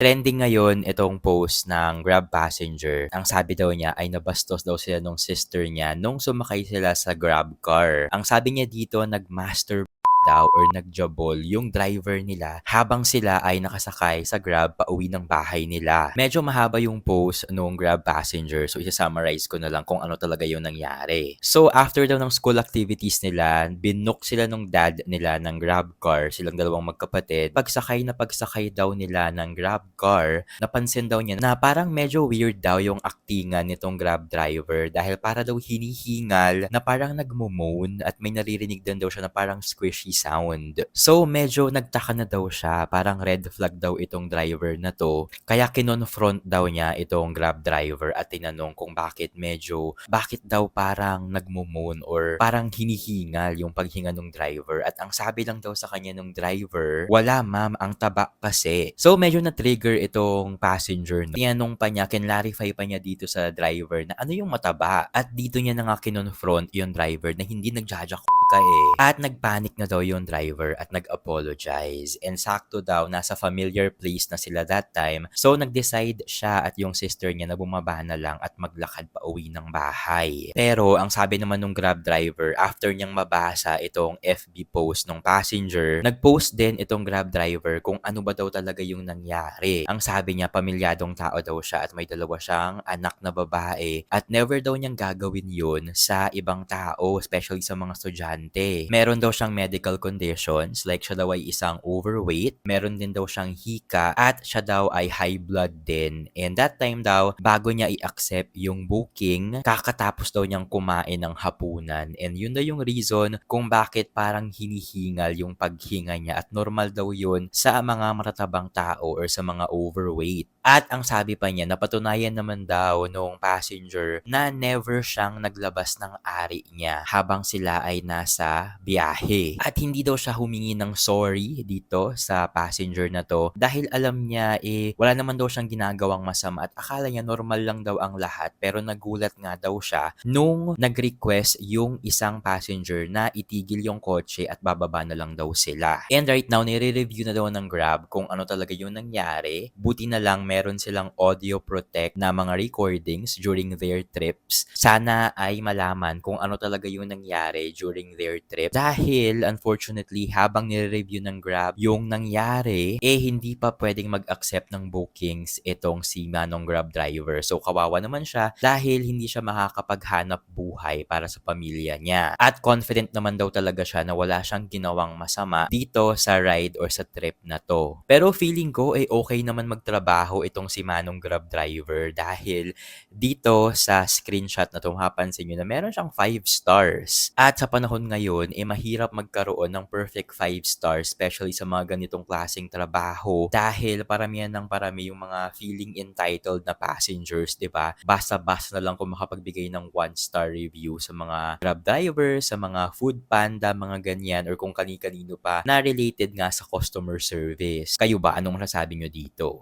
Trending ngayon itong post ng Grab passenger. Ang sabi daw niya ay nabastos daw sila nung sister niya nung sumakay sila sa Grab car. Ang sabi niya dito, nagmaster daw or nagjabol yung driver nila habang sila ay nakasakay sa Grab pauwi ng bahay nila. Medyo mahaba yung post nung Grab passenger so isa-summarize ko na lang kung ano talaga yung nangyari. So after daw ng school activities nila, binook sila nung dad nila ng Grab car, silang dalawang magkapatid. Pagsakay na pagsakay daw nila ng Grab car, napansin daw niya na parang medyo weird daw yung aktingan nitong Grab driver dahil para daw hinihingal na parang nagmo-moan at may naririnig din daw siya na parang squishy sound. So medyo nagtaka na daw siya, parang red flag daw itong driver na to. Kaya kinonfront daw niya itong Grab driver at tinanong kung bakit medyo, bakit daw parang nagmo-moan or parang hinihingal yung paghinga ng driver. At ang sabi lang daw sa kanya ng driver, wala ma'am, ang taba kasi. So medyo na-trigger itong passenger. No? Tinanong pa niya, kinlarify pa niya dito sa driver na ano yung mataba. At dito niya na nga kinonfront yung driver na hindi nagjajakul ka eh. At nagpanik na daw yung driver at nag-apologize. And sakto daw, nasa familiar place na sila that time. So nag-decide siya at yung sister niya na bumaba na lang at maglakad pa uwi ng bahay. Pero ang sabi naman ng Grab driver, after niyang mabasa itong FB post ng passenger, nag-post din itong Grab driver kung ano ba daw talaga yung nangyari. Ang sabi niya, pamilyadong tao daw siya at may dalawa siyang anak na babae at never daw niyang gagawin yun sa ibang tao, especially sa mga estudyante. Meron daw siyang medical conditions like siya daw ay isang overweight, meron din daw siyang hika at siya daw ay high blood din. And that time daw, bago niya i-accept yung booking, kakatapos daw niyang kumain ng hapunan. And yun daw yung reason kung bakit parang hinihingal yung paghinga niya at normal daw yun sa mga matatabang tao or sa mga overweight. At ang sabi pa niya, napatunayan naman daw nung passenger na never siyang naglabas ng ari niya habang sila ay nasa biyahe. At hindi daw siya humingi ng sorry dito sa passenger na to dahil alam niya eh wala naman daw siyang ginagawang masama at akala niya normal lang daw ang lahat pero nagulat nga daw siya nung nag-request yung isang passenger na itigil yung kotse at bababa na lang daw sila. And right now, nire-review na daw ng Grab kung ano talaga yung nangyari. Buti na lang meron silang audio protect na mga recordings during their trips. Sana ay malaman kung ano talaga yung nangyari during their trip. Dahil, unfortunately, habang nire-review ng Grab yung nangyari, eh hindi pa pwedeng mag-accept ng bookings itong si Manong Grab driver. So, kawawa naman siya dahil hindi siya makakapaghanap buhay para sa pamilya niya. At confident naman daw talaga siya na wala siyang ginawang masama dito sa ride or sa trip na to. Pero feeling ko eh okay naman magtrabaho itong si Manong Grab driver dahil dito sa screenshot na to mapapansin nyo na meron siyang 5 stars. At sa panahon ngayon, eh mahirap magkaroon ng perfect 5 stars, especially sa mga ganitong klaseng trabaho dahil paramihan ng parami yung mga feeling entitled na passengers, di ba? Basta-basta na lang kung makapagbigay ng 1 star review sa mga Grab driver, sa mga food panda, mga ganyan, or kung kani-kanino pa na related nga sa customer service. Kayo ba, anong masasabi nyo dito?